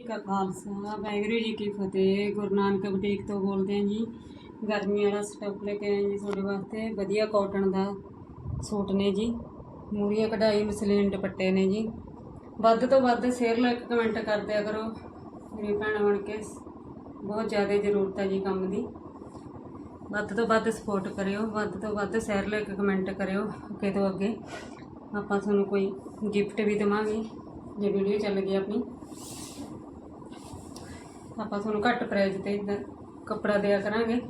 ਜੀ ਕਾ ਖਾਲਸਾ ਵਾਹਿਗੁਰੂ ਜੀ ਕੀ ਫਤਿਹ, ਗੁਰੂ ਨਾਨਕ ਬੁਟੀਕ ਤੋਂ ਬੋਲਦੇ ਹਾਂ ਜੀ। ਗਰਮੀ ਵਾਲਾ ਸਟੱਫ ਲੈ ਕੇ ਆਏ ਜੀ ਤੁਹਾਡੇ ਵਾਸਤੇ, ਵਧੀਆ ਕਾਟਨ ਦਾ ਸੂਟ ਨੇ ਜੀ। ਮੂਰੀਆ ਕਢਾਈ, ਮਸਲੀਨ ਦੁਪੱਟੇ ਨੇ ਜੀ। ਵੱਧ ਤੋਂ ਵੱਧ ਸ਼ੇਅਰ ਲਾਈਕ ਕਮੈਂਟ ਕਰ ਦਿਆ ਕਰੋ, ਮੇਰੀ ਭੈਣ ਬਣ ਕੇ। ਬਹੁਤ ਜ਼ਿਆਦਾ ਜ਼ਰੂਰਤ ਹੈ ਜੀ ਕੰਮ ਦੀ। ਵੱਧ ਤੋਂ ਵੱਧ ਸਪੋਰਟ ਕਰਿਓ, ਵੱਧ ਤੋਂ ਵੱਧ ਸ਼ੇਅਰ ਲਾਈਕ ਕਮੈਂਟ ਕਰਿਓ, ਅੱਗੇ ਤੋਂ ਅੱਗੇ। ਆਪਾਂ ਤੁਹਾਨੂੰ ਕੋਈ ਗਿਫਟ ਵੀ ਦੇਵਾਂਗੇ, ਜੇ ਵੀਡੀਓ ਚੱਲ ਗਈ ਆਪਣੀ। ਆਪਾਂ ਤੁਹਾਨੂੰ ਘੱਟ ਪ੍ਰਾਈਸ ਤੇ ਇਦਾਂ ਕੱਪੜਾ ਦਿਆ ਕਰਾਂਗੇ।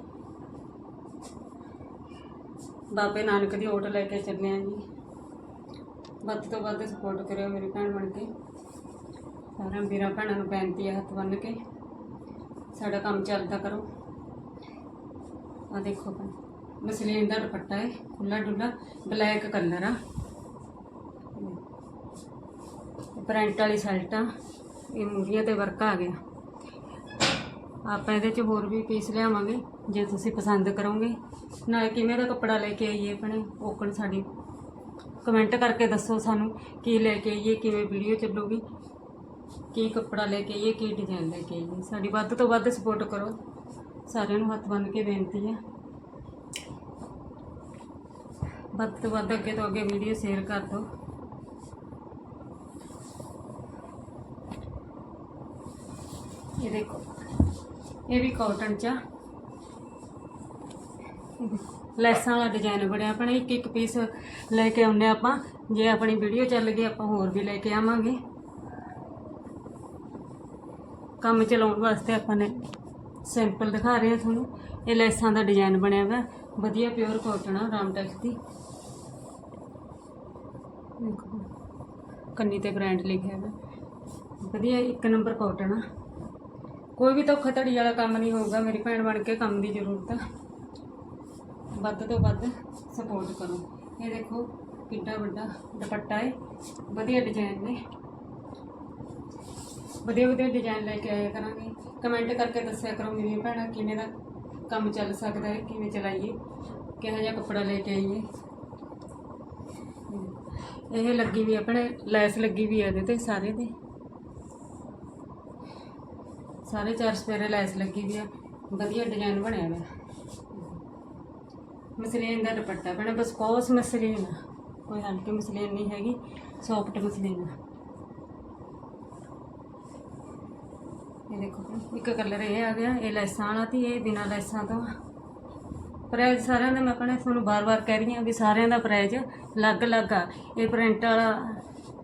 ਬਾਬੇ ਨਾਨਕ ਦੀ ਓਟ ਲੈ ਕੇ ਚੱਲੇ ਆਂ ਜੀ। ਵੱਧ ਤੋਂ ਵੱਧ ਸਪੋਰਟ ਕਰਿਓ ਮੇਰੀ ਭੈਣ ਬਣ ਕੇ। ਸਾਰਿਆਂ ਵੀਰਾਂ ਭੈਣਾਂ ਨੂੰ ਬੇਨਤੀ ਹੈ ਹੱਥ ਬੰਨ੍ਹ ਕੇ। ਸਾਡਾ ਕੰਮ ਚੱਲਦਾ ਕਰੋ। ਆ ਦੇਖੋ ਭੈਣ, ਮਸਲੀਨ ਦਾ ਦੁਪੱਟਾ ਹੈ ਖੁੱਲਾ ਡੁੱਲਾ ਬਲੈਕ ਕਲਰ ਆ। ਪ੍ਰਿੰਟ ਵਾਲੀ ਸ਼ਰਟ ਆ, ਇਹ ਮੂਰੀਆਂ ਤੇ ਵਰਕ ਆ ਗਿਆ। ਆਪਾਂ ਇਹਦੇ ਚ ਹੋਰ ਵੀ ਪੀਸ ਲਿਆਵਾਂਗੇ, ਜੇ ਤੁਸੀਂ ਪਸੰਦ ਕਰੋਗੇ। ਨਾਲੇ ਕਿਵੇਂ ਦਾ ਕੱਪੜਾ ਲੈ ਕੇ ਆਈਏ ਆਪਣੇ ਓਕਣ ਸਾਡੀ ਕਮੈਂਟ ਕਰਕੇ ਦੱਸੋ ਸਾਨੂੰ ਕੀ ਲੈ ਕੇ ਆਈਏ, ਕਿਵੇਂ ਵੀਡੀਓ ਚੱਲੂਗੀ, ਕੀ ਕੱਪੜਾ ਲੈ ਕੇ ਆਈਏ, ਕੀ ਡਿਜ਼ਾਈਨ ਲੈ ਕੇ ਆਈਏ। ਸਾਡੀ ਵੱਧ ਤੋਂ ਵੱਧ ਸਪੋਰਟ ਕਰੋ। ਸਾਰਿਆਂ ਨੂੰ ਹੱਥ ਬੰਨ੍ਹ ਕੇ ਬੇਨਤੀ ਹੈ। ਵੱਧ ਤੋਂ ਵੱਧ ਅੱਗੇ ਤੋਂ ਅੱਗੇ ਵੀਡੀਓ ਸ਼ੇਅਰ ਕਰ ਦਿਓ। ਇਹ ਦੇਖੋ। ਇਹ ਵੀ ਕਾਟਨ ਚ ਆ। ਲੈਸਾਂ ਵਾਲਾ ਡਿਜ਼ਾਈਨ ਬਣਿਆ ਆਪਣਾ, ਇੱਕ ਇੱਕ ਪੀਸ ਲੈ ਕੇ ਆਉਂਦੇ ਆਪਾਂ। ਜੇ ਆਪਣੀ ਵੀਡੀਓ ਚੱਲ ਗਈ, ਆਪਾਂ ਹੋਰ ਵੀ ਲੈ ਕੇ ਆਵਾਂਗੇ। ਕੰਮ ਚਲਾਉਣ ਵਾਸਤੇ ਆਪਾਂ ਨੇ ਸਿੰਪਲ ਦਿਖਾ ਰਹੇ ਹਾਂ ਤੁਹਾਨੂੰ। ਇਹ ਲੈਸਾਂ ਦਾ ਡਿਜ਼ਾਈਨ ਬਣਿਆ ਹੋਇਆ ਵਧੀਆ ਪਿਓਰ ਕਾਟਨ ਆ ਰਾਮਟੈਕਸ ਦੀ। ਕੰਨੀ ਤੇ ਬ੍ਰਾਂਡ ਲਿਖਿਆ ਹੋਇਆ ਵਧੀਆ, ਇੱਕ ਨੰਬਰ ਕਾਟਨ ਆ। ਕੋਈ ਵੀ ਧੋਖਾਧੜੀ ਵਾਲਾ ਕੰਮ ਨਹੀਂ ਹੋਊਗਾ, ਮੇਰੀ ਭੈਣ ਬਣ ਕੇ ਕੰਮ ਦੀ ਜ਼ਰੂਰਤ ਆ। ਵੱਧ ਤੋਂ ਵੱਧ ਸਪੋਰਟ ਕਰੋ। ਇਹ ਦੇਖੋ ਕਿੱਡਾ ਵੱਡਾ ਦੁਪੱਟਾ ਹੈ ਵਧੀਆ ਡਿਜ਼ਾਈਨ ਨੇ। ਵਧੀਆ ਵਧੀਆ ਡਿਜ਼ਾਈਨ ਲੈ ਕੇ ਆਇਆ ਕਰਾਂਗੇ। ਕਮੈਂਟ ਕਰਕੇ ਦੱਸਿਆ ਕਰੋ ਮੇਰੀਆਂ ਭੈਣਾਂ ਕਿਵੇਂ ਦਾ ਕੰਮ ਚੱਲ ਸਕਦਾ ਹੈ ਕਿਵੇਂ ਚਲਾਈਏ, ਕਿਹੋ ਜਿਹਾ ਕੱਪੜਾ ਲੈ ਕੇ ਆਈਏ। ਇਹ ਲੱਗੀ ਵੀ ਆਪਣੇ, ਲੈਸ ਲੱਗੀ ਵੀ ਹੈ ਇਹਦੇ ਤੇ ਸਾਰੇ ਤੇ। ਸਾਰੇ ਚਾਰ ਸਪੇਰੇ ਲੈਸ ਲੱਗੀ ਵੀ ਆ। ਵਧੀਆ ਡਿਜ਼ਾਈਨ ਬਣਿਆ ਵਾ। ਮਸਲੀਨ ਦਾ ਦੁਪੱਟਾ ਬਣਾ, ਬਸ ਕੋਸ ਮਸਲੀਨ ਕੋਈ ਹਲਕੀ ਮਸਲੀਨ ਨਹੀਂ ਹੈਗੀ ਸੌਫਟ ਮਸਲੀਨ ਇਹ ਦੇਖੋ ਇੱਕ ਕਲਰ ਇਹ ਆ ਗਿਆ, ਇਹ ਲੈਸਾਂ ਵਾਲਾ ਤੇ ਇਹ ਬਿਨਾਂ ਲੈਸਾਂ ਤੋਂ ਪ੍ਰਾਈਜ਼ ਸਾਰਿਆਂ ਦਾ ਮੈਂ ਆਪਣੇ ਤੁਹਾਨੂੰ ਬਾਰ-ਬਾਰ ਕਹਿ ਰਹੀ ਹਾਂ ਵੀ ਸਾਰਿਆਂ ਦਾ ਪ੍ਰਾਈਜ਼ ਅਲੱਗ-ਅਲੱਗ ਆ। ਇਹ ਪ੍ਰਿੰਟ ਵਾਲਾ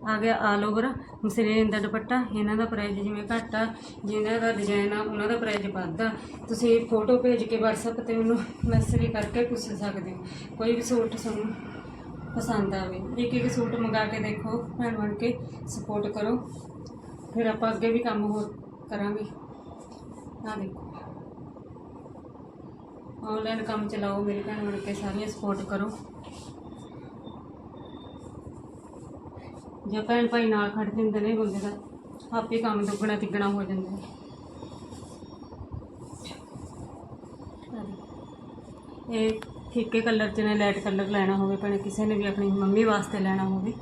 ਆ ਗਿਆ ਆਲ ਓਵਰ ਮਸਲੀਨ ਦਾ ਦੁਪੱਟਾ, ਇਹਨਾਂ ਦਾ ਪ੍ਰਾਈਜ਼ ਜਿਵੇਂ ਘੱਟ ਆ ਜਿਹਨਾਂ ਦਾ ਡਿਜ਼ਾਈਨ ਆ, ਉਹਨਾਂ ਦਾ ਪ੍ਰਾਈਜ਼ ਵੱਧ ਆ। ਤੁਸੀਂ ਫੋਟੋ ਭੇਜ ਕੇ WhatsApp ਤੇ ਮੈਨੂੰ ਮੈਸੇਜ ਕਰਕੇ ਪੁੱਛ ਸਕਦੇ ਹੋ। ਕੋਈ ਵੀ ਸੂਟ ਤੁਹਾਨੂੰ ਪਸੰਦ ਆਵੇ। ਇੱਕ ਇੱਕ ਸੂਟ ਮੰਗਾ ਕੇ ਦੇਖੋ, ਭੈਣ ਬਣ ਕੇ ਸਪੋਰਟ ਕਰੋ। ਫਿਰ ਆਪਾਂ ਅੱਗੇ ਵੀ ਕੰਮ ਹੋਰ ਕਰਾਂਗੇ। ਆ ਦੇਖੋ। ਆਨਲਾਈਨ ਕੰਮ ਚਲਾਓ, ਮੇਰੀ ਭੈਣ ਬਣ ਕੇ ਸਾਰੀਆਂ ਸਪੋਰਟ ਕਰੋ। ਜੇ ਭੈਣ ਭਾਈ ਨਾਲ ਖੜ ਜਾਂਦੇ ਨੇ ਬੰਦੇ ਦਾ ਆਪੇ ਕੰਮ ਦੁੱਗਣਾ ਤਿੱਗਣਾ ਹੋ ਜਾਂਦਾ। ਹੈ ਇਹ ਫਿੱਕੇ ਕਲਰ ਚ ਨੇ ਲਾਈਟ ਕਲਰ ਲੈਣਾ ਹੋਵੇ, ਭਾਵੇਂ ਕਿਸੇ ਨੇ ਵੀ ਆਪਣੀ ਮੰਮੀ ਵਾਸਤੇ ਲੈਣਾ ਹੋਵੇ।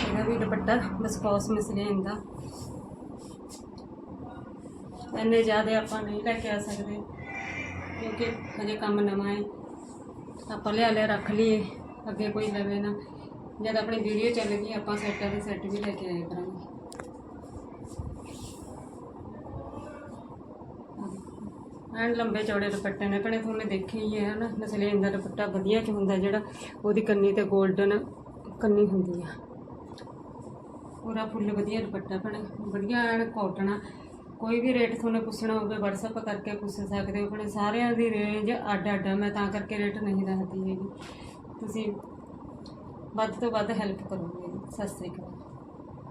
ਇਹਦਾ ਵੀ ਦੁਪੱਟਾ ਬਸਕੌਸ ਮਸਲੀਨ ਦਾ ਇੰਨੇ ਜ਼ਿਆਦਾ ਆਪਾਂ ਨਹੀਂ ਲੈ ਕੇ ਆ ਸਕਦੇ, ਕਿਉਂਕਿ ਹਜੇ ਕੰਮ ਨਵਾਂ ਹੈ। ਆਪਾਂ ਲਿਆ ਲਿਆ ਰੱਖ ਲਈਏ। ਅੱਗੇ ਕੋਈ ਲਵੇ ਨਾ। ਜਦ ਆਪਣੀ ਵੀਡੀਓ ਚੱਲ ਗਈ, ਆਪਾਂ ਸੈੱਟਾਂ ਦੇ ਸੈੱਟ ਵੀ ਲੈ ਕੇ ਆਏ ਕਰਾਂਗੇ। ਐਨ ਲੰਬੇ ਚੌੜੇ ਦੁਪੱਟੇ ਨੇ ਭਣੇ ਤੁਹਾਨੂੰ ਦੇਖੇ ਹੀ ਹੈ ਨਾ। ਮਸਲੀਨ ਦਾ ਦੁਪੱਟਾ ਵਧੀਆ ਚ ਹੁੰਦਾ, ਜਿਹੜਾ ਉਹਦੀ ਕੰਨੀ ਤੇ 골ਡਨ ਕੰਨੀ ਹੁੰਦੀ ਆ। ਪੂਰਾ ਫੁੱਲ ਵਧੀਆ ਦੁਪੱਟਾ ਭਣੇ। ਵਧੀਆ ਐਨ ਕਾਟਨ ਆ। ਕੋਈ ਵੀ ਰੇਟ ਤੁਹਾਨੂੰ ਪੁੱਛਣਾ ਹੋਵੇ, WhatsApp ਕਰਕੇ ਪੁੱਛ ਸਕਦੇ ਹੋ। ਆਪਣੇ ਸਾਰਿਆਂ ਦੀ ਰੇਂਜ ਅੱਡ ਅੱਡ ਆ। ਮੈਂ ਤਾਂ ਕਰਕੇ ਰੇਟ ਨਹੀਂ ਦੱਸਦੀ ਹੈਗੀ। ਤੁਸੀਂ ਵੱਧ ਤੋਂ ਵੱਧ ਹੈਲਪ ਕਰੋਗੇ। ਸਤਿ ਸ੍ਰੀ ਅਕਾਲ।